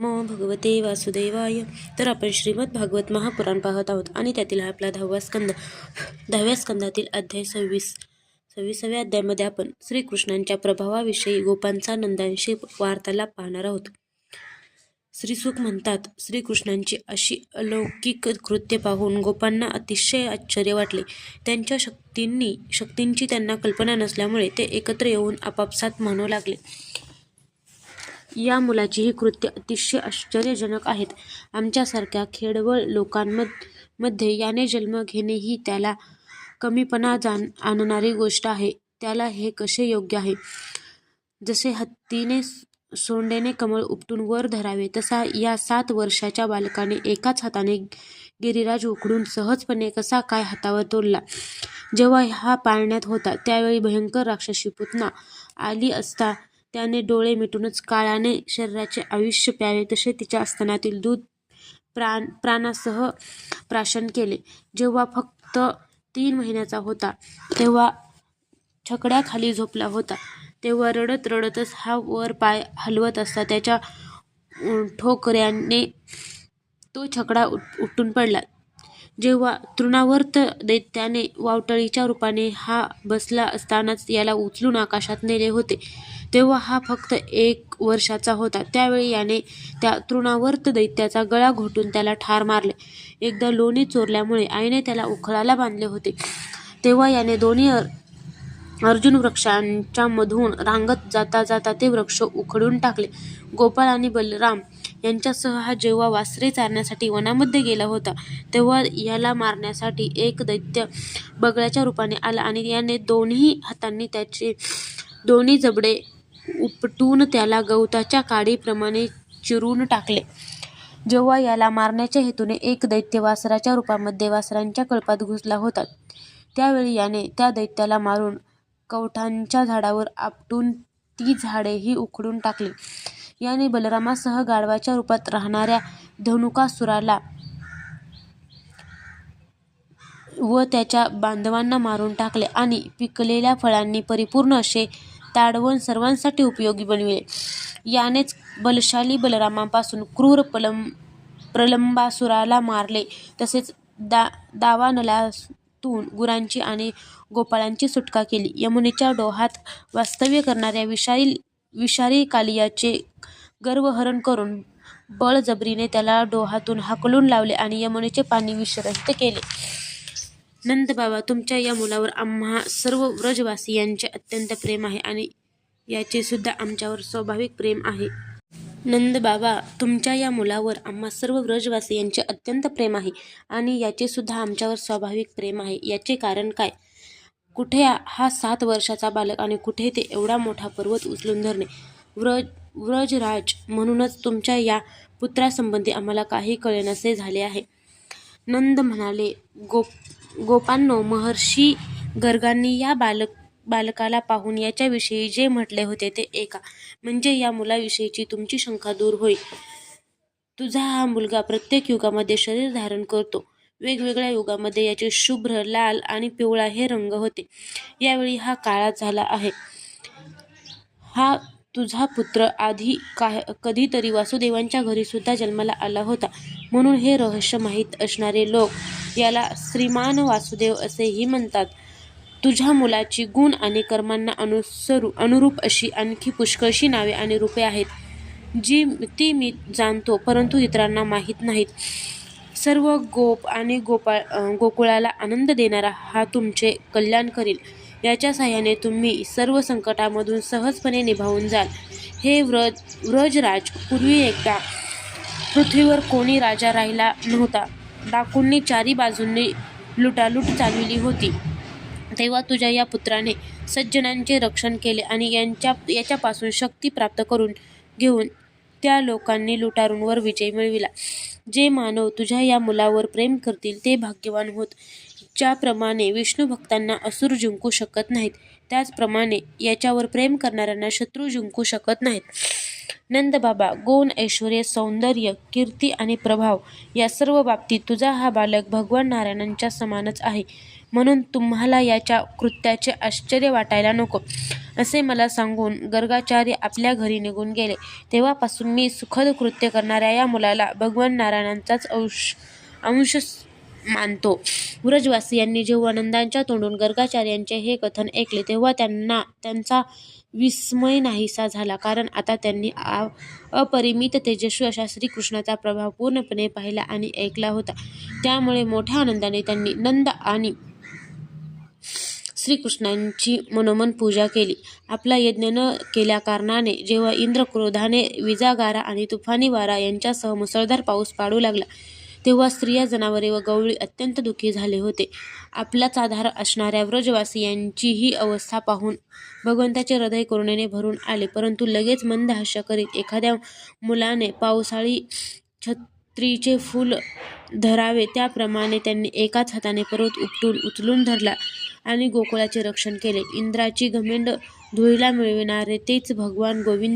नमो भगवते वासुदेवाय. तर आपण श्रीमद भागवत महापुराण पाहत आहोत आणि त्यातील हा आपला दहावा स्कंद दहाव्या स्कंदातील अध्याय सव्वीस सव्वीसाव्या अध्यायामध्ये आपण श्रीकृष्णांच्या प्रभावाविषयी गोपांचा नंदांशी वार्तालाप पाहणार आहोत. श्रीसुख म्हणतात श्रीकृष्णांची अशी अलौकिक कृत्य पाहून गोपांना अतिशय आश्चर्य वाटले. त्यांच्या शक्तींनी शक्तींची त्यांना कल्पना नसल्यामुळे ते एकत्र येऊन आपापसात म्हणू लागले. या मुलाची ही कृत्य अतिशय आश्चर्यजनक आहेत. आमच्यासारख्या खेडवळ लोकांमध्ये याने जन्म घेणे ही त्याला कमीपणा जाण आणणारी गोष्ट आहे. त्याला हे कसे योग्य आहे? जसे हत्तीने सोंडेने कमळ उपटून वर धरावे तसा या सात वर्षाच्या बालकाने एकाच हाताने गिरिराज उखडून सहजपणे कसा काय हातावर तोडला? जेव्हा हा पाळण्यात होता त्यावेळी भयंकर राक्षसी पुतना आली असता त्याने डोळे मिटूनच काळाने शरीराचे आयुष्य प्यावे तसे तिच्या स्तनातील दूध प्राण प्राणासह प्राशन केले. जेव्हा फक्त तीन महिन्याचा होता तेव्हा छकड्याखाली झोपला होता. तेव्हा रडत रडतच हा वर पाय हलवत असता त्याच्या ठोकऱ्याने तो छकडा उट उठून पडला. जेव्हा तृणावर्त दैत्याने वावटळीच्या रूपाने हा बसला असतानाच याला उचलून आकाशात नेले होते. तेव्हा हा फक्त एक वर्षाचा होता. त्यावेळी याने त्या तृणावर्त दैत्याचा गळा घोटून त्याला ठार मारले. एकदा लोणी चोरल्यामुळे आईने त्याला उखळाला बांधले होते. तेव्हा याने दोन्ही अर्जुन वृक्षांच्या मधून रांगत जाता जाता ते वृक्ष उखडून टाकले. गोपाळ आणि बलराम यांच्यासह हा जेव्हा वासरे चारण्यासाठी वनामध्ये गेला होता तेव्हा याला मारण्यासाठी एक दैत्य बगळ्याच्या रूपाने आला आणि याने दोन्ही हातांनी त्याचे दोन्ही जबडे उपटून त्याला गवताच्या काडीप्रमाणे चिरून टाकले. जेव्हा याला मारण्याच्या हेतूने एक दैत्य वासराच्या रूपामध्ये वासरांच्या कळपात घुसला होता त्यावेळी याने त्या दैत्याला मारून कवठांच्या झाडावर आपटून ती झाडेही उखडून टाकली. याने बलरामासह गाढवाच्या रूपात राहणाऱ्या धनुकासुराला व त्याच्या बांधवांना मारून टाकले आणि पिकलेल्या फळांनी परिपूर्ण असे ताडवण सर्वांसाठी उपयोगी बनविले. यानेच बलशाली बलरामापासून क्रूर पलम प्रलंबासुराला मारले. तसेच दा दावानलातून गुरांची आणि गोपाळांची सुटका केली. यमुनेच्या डोहात वास्तव्य करणाऱ्या विषारी विषारी कालियाचे गर्वहरण करून बळजबरीने त्याला डोहातून हाकलून लावले आणि यमुनेचे पाणी विश्रहित केले. नंद बाबा तुमच्या या मुलावर आम्हा सर्व व्रजवासियांचे अत्यंत प्रेम आहे आणि याचे सुद्धा आमच्यावर स्वाभाविक प्रेम आहे. नंद बाबा तुमच्या या मुलावर आम्हा सर्व व्रजवासियांचे अत्यंत प्रेम आहे आणि याचे सुद्धा आमच्यावर स्वाभाविक प्रेम आहे. याचे कारण काय? कुठे हा सात वर्षाचा बालक आणि कुठे ते एवढा मोठा पर्वत उचलून धरणे? व्रज व्रजराज म्हणूनच तुमच्या या पुत्रासंबंधी आम्हाला काही कळेनसे झाले आहे. नंद म्हणाले गोप गोपांनो महर्षी गर्गांनी या बालक बालकाला पाहून याच्याविषयी जे म्हटले होते ते ऐका. म्हणजे या मुलाविषयीची तुमची शंका दूर होईल. तुझा हा मुलगा प्रत्येक युगामध्ये शरीर धारण करतो. वेगवेगळ्या युगामध्ये याचे शुभ्र लाल आणि पिवळा हे रंग होते. यावेळी हा काळा झाला आहे. हा तुझा पुत्र आधी का कधीतरी वासुदेवांच्या घरी सुद्धा जन्माला आला होता. म्हणून हे रहस्य माहीत असणारे लोक याला श्रीमान वासुदेव असेही म्हणतात. तुझ्या मुलाची गुण आणि कर्मांना अनुसरू अनुरूप अशी आणखी पुष्कळशी नावे आणि रूपे आहेत जी ती मी जाणतो परंतु इतरांना माहीत नाहीत. सर्व गोप आणि गोपाळ गोकुळाला आनंद देणारा हा तुमचे कल्याण करील. याच्या साह्याने तुम्ही सर्व संकटामधून सहजपणे निभावून जाल. हे व्रज व्रजराज पूर्वी एकदा पृथ्वीवर कोणी राजा राहिला नव्हता. डाकूंनी चारी बाजूंनी लुटालूट चालविली होती. तेव्हा तुझ्या या पुत्राने सज्जनांचे रक्षण केले आणि यांच्या याच्यापासून शक्ती प्राप्त करून घेऊन त्या लोकांनी लुटारूंवर विजय मिळविला. जे मानव तुझ्या या मुलावर प्रेम करतील ते भाग्यवान होत. ज्याप्रमाणे विष्णू भक्तांना असुर जिंकू शकत नाहीत त्याचप्रमाणे याच्यावर प्रेम करणाऱ्यांना शत्रू जिंकू शकत नाहीत. नंद बाबा गुण ऐश्वर्य सौंदर्य कीर्ती आणि प्रभाव या सर्व बाबतीत तुझा हा बालक भगवान नारायणांच्या समानच आहे. म्हणून तुम्हाला याच्या कृत्याचे आश्चर्य वाटायला नको असे मला सांगून गर्गाचार्य आपल्या घरी निघून गेले. तेव्हापासून मी सुखद कृत्य करणाऱ्या या मुलाला भगवान नारायणांचाच अंश अंश मानतो. व्रजवासियांनी जेव्हा नंदांच्या तोंडून गर्गाचार्यांचे हे कथन ऐकले तेव्हा त्यांना त्यांचा विस्मय नाहीसा झाला. कारण आता त्यांनी अपरिमित तेजस्वी अशा श्रीकृष्णाचा प्रभाव पूर्णपणे पाहिला आणि ऐकला होता. त्यामुळे मोठ्या आनंदाने त्यांनी नंद आणि श्रीकृष्णांची मनोमन पूजा केली. आपला यज्ञ न केल्या कारणाने जेव्हा इंद्र क्रोधाने विजागारा आणि तुफानी वारा यांच्यासह मुसळधार पाऊस पाडू लागला तेव्हा स्त्रिया जनावरे व गवळी अत्यंत दुःखी झाले होते. आपलाच आधार असणाऱ्या व्रजवासियांची ही अवस्था पाहून भगवंताचे हृदय करुणेने भरून आले. परंतु लगेच मंद हास्य करीत एखाद्या मुलाने पावसाळी छत्रीचे फूल धरावे त्याप्रमाणे त्यांनी एकाच हाताने पर्वत उपटून उचलून धरला आणि गोकुळाचे रक्षण केले. इंद्राची घमेंड धुळीला मिळविणारे तेच भगवान गोविंद